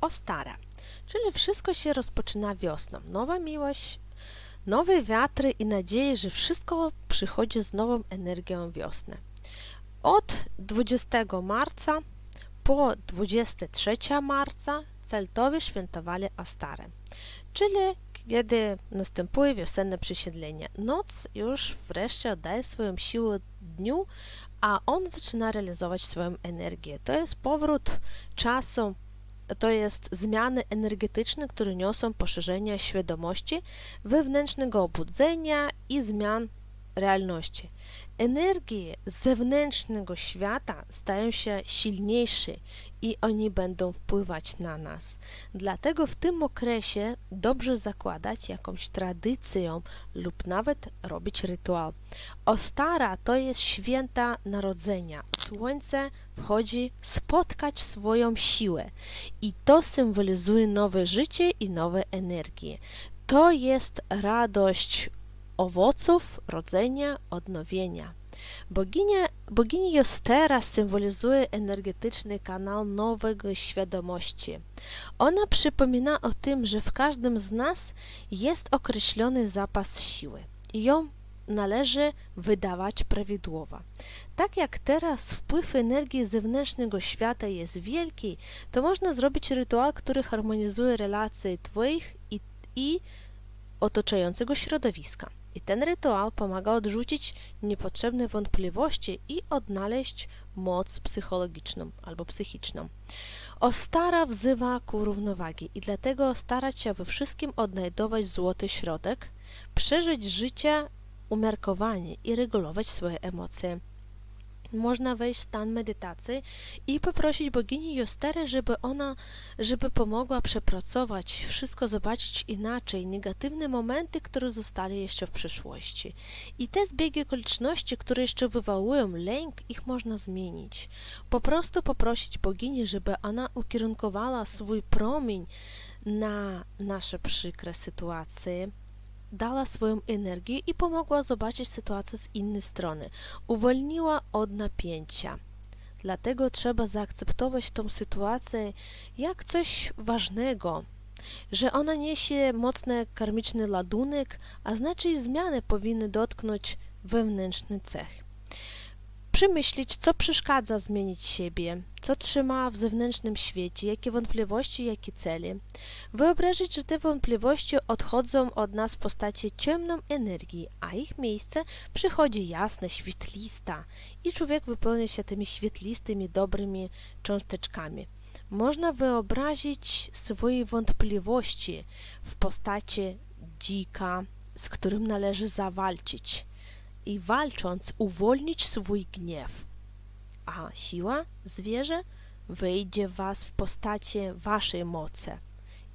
Ostara, czyli wszystko się rozpoczyna wiosną. Nowa miłość, nowe wiatry i nadzieję, że wszystko przychodzi z nową energią wiosny. Od 20 marca po 23 marca Celtowie świętowali Ostarę, czyli kiedy następuje wiosenne przesiedlenie. Noc już wreszcie oddaje swoją siłę dniu, a on zaczyna realizować swoją energię. To jest powrót czasu, to jest zmiany energetyczne, które niosą poszerzenie świadomości, wewnętrznego obudzenia i zmian realności. Energie zewnętrznego świata stają się silniejsze i oni będą wpływać na nas. Dlatego w tym okresie dobrze zakładać jakąś tradycję lub nawet robić rytuał. Ostara to jest święta narodzenia. Słońce wchodzi spotkać swoją siłę i to symbolizuje nowe życie i nowe energie. To jest radość owoców rodzenia, odnowienia. Boginia, bogini Jostera symbolizuje energetyczny kanał nowego świadomości. Ona przypomina o tym, że w każdym z nas jest określony zapas siły i ją należy wydawać prawidłowo. Tak jak teraz wpływ energii zewnętrznego świata jest wielki, to można zrobić rytuał, który harmonizuje relacje Twoich i, i otaczającego środowiska. I ten rytuał pomaga odrzucić niepotrzebne wątpliwości i odnaleźć moc psychologiczną albo psychiczną. Ostara wzywa ku równowagi i dlatego starać się we wszystkim odnajdować złoty środek, przeżyć życie umiarkowanie i regulować swoje emocje można wejść w stan medytacji i poprosić bogini Jostery, żeby ona, żeby pomogła przepracować wszystko, zobaczyć inaczej, negatywne momenty, które zostały jeszcze w przeszłości. I te zbiegi okoliczności, które jeszcze wywołują lęk, ich można zmienić. Po prostu poprosić bogini, żeby ona ukierunkowała swój promień na nasze przykre sytuacje, dała swoją energię i pomogła zobaczyć sytuację z innej strony. Uwolniła od napięcia. Dlatego trzeba zaakceptować tą sytuację jak coś ważnego, że ona niesie mocny karmiczny ładunek, a znaczy zmiany powinny dotknąć wewnętrzny cech przemyśleć, co przeszkadza zmienić siebie, co trzyma w zewnętrznym świecie, jakie wątpliwości, jakie cele. Wyobrazić, że te wątpliwości odchodzą od nas w postaci ciemnej energii, a ich miejsce przychodzi jasne, świetlista i człowiek wypełnia się tymi świetlistymi, dobrymi cząsteczkami. Można wyobrazić swoje wątpliwości w postaci dzika, z którym należy zawalczyć i walcząc uwolnić swój gniew. A siła zwierzę wyjdzie was w postaci waszej mocy.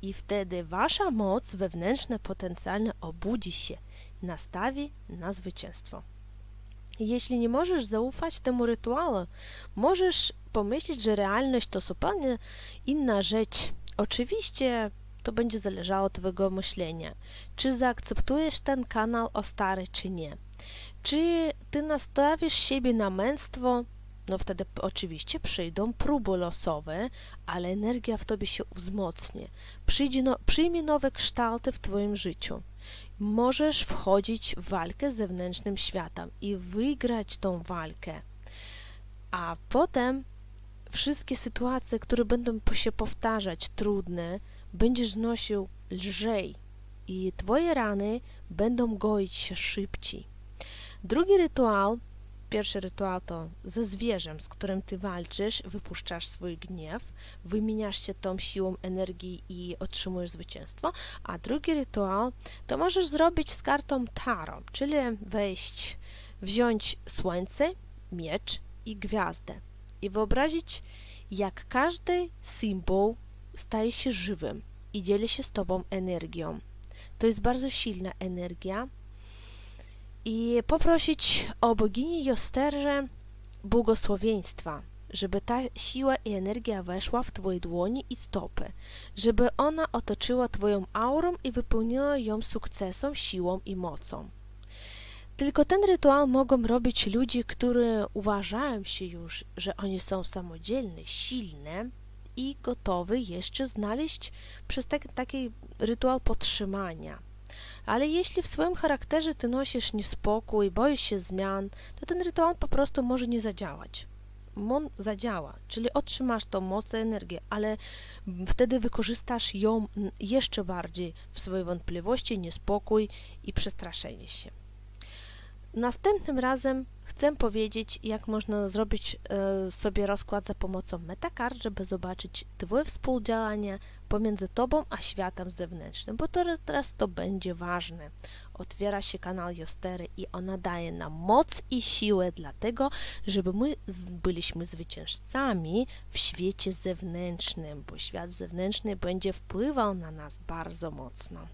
I wtedy wasza moc wewnętrzna potencjalnie obudzi się, nastawi na zwycięstwo. Jeśli nie możesz zaufać temu rytuału, możesz pomyśleć, że realność to zupełnie inna rzecz. Oczywiście to będzie zależało od twojego myślenia. Czy zaakceptujesz ten kanał o stary, czy nie. Czy ty nastawisz siebie na męstwo? No wtedy oczywiście przyjdą próby losowe, ale energia w tobie się wzmocni. Przyjdzie no, przyjmie nowe kształty w twoim życiu. Możesz wchodzić w walkę z zewnętrznym światem i wygrać tą walkę. A potem wszystkie sytuacje, które będą się powtarzać, trudne, będziesz nosił lżej i twoje rany będą goić się szybciej. Drugi rytuał, pierwszy rytuał to ze zwierzem, z którym ty walczysz, wypuszczasz swój gniew, wymieniasz się tą siłą energii i otrzymujesz zwycięstwo, a drugi rytuał to możesz zrobić z kartą Taro, czyli wejść, wziąć słońce, miecz i gwiazdę i wyobrazić, jak każdy symbol staje się żywym i dzieli się z tobą energią. To jest bardzo silna energia, i poprosić o bogini Josterze błogosławieństwa, żeby ta siła i energia weszła w Twoje dłoni i stopy, żeby ona otoczyła Twoją aurą i wypełniła ją sukcesem, siłą i mocą. Tylko ten rytuał mogą robić ludzie, którzy uważają się już, że oni są samodzielni, silne i gotowy jeszcze znaleźć przez tak, taki rytuał podtrzymania. Ale jeśli w swoim charakterze ty nosisz niespokój, boisz się zmian, to ten rytuał po prostu może nie zadziałać. On zadziała, czyli otrzymasz tą moc, energię, ale wtedy wykorzystasz ją jeszcze bardziej w swojej wątpliwości, niespokój i przestraszenie się. Następnym razem chcę powiedzieć, jak można zrobić e, sobie rozkład za pomocą metakart, żeby zobaczyć Twoje współdziałanie pomiędzy Tobą a światem zewnętrznym, bo to teraz to będzie ważne. Otwiera się kanał Jostery i ona daje nam moc i siłę dlatego, żeby my byliśmy zwycięzcami w świecie zewnętrznym, bo świat zewnętrzny będzie wpływał na nas bardzo mocno.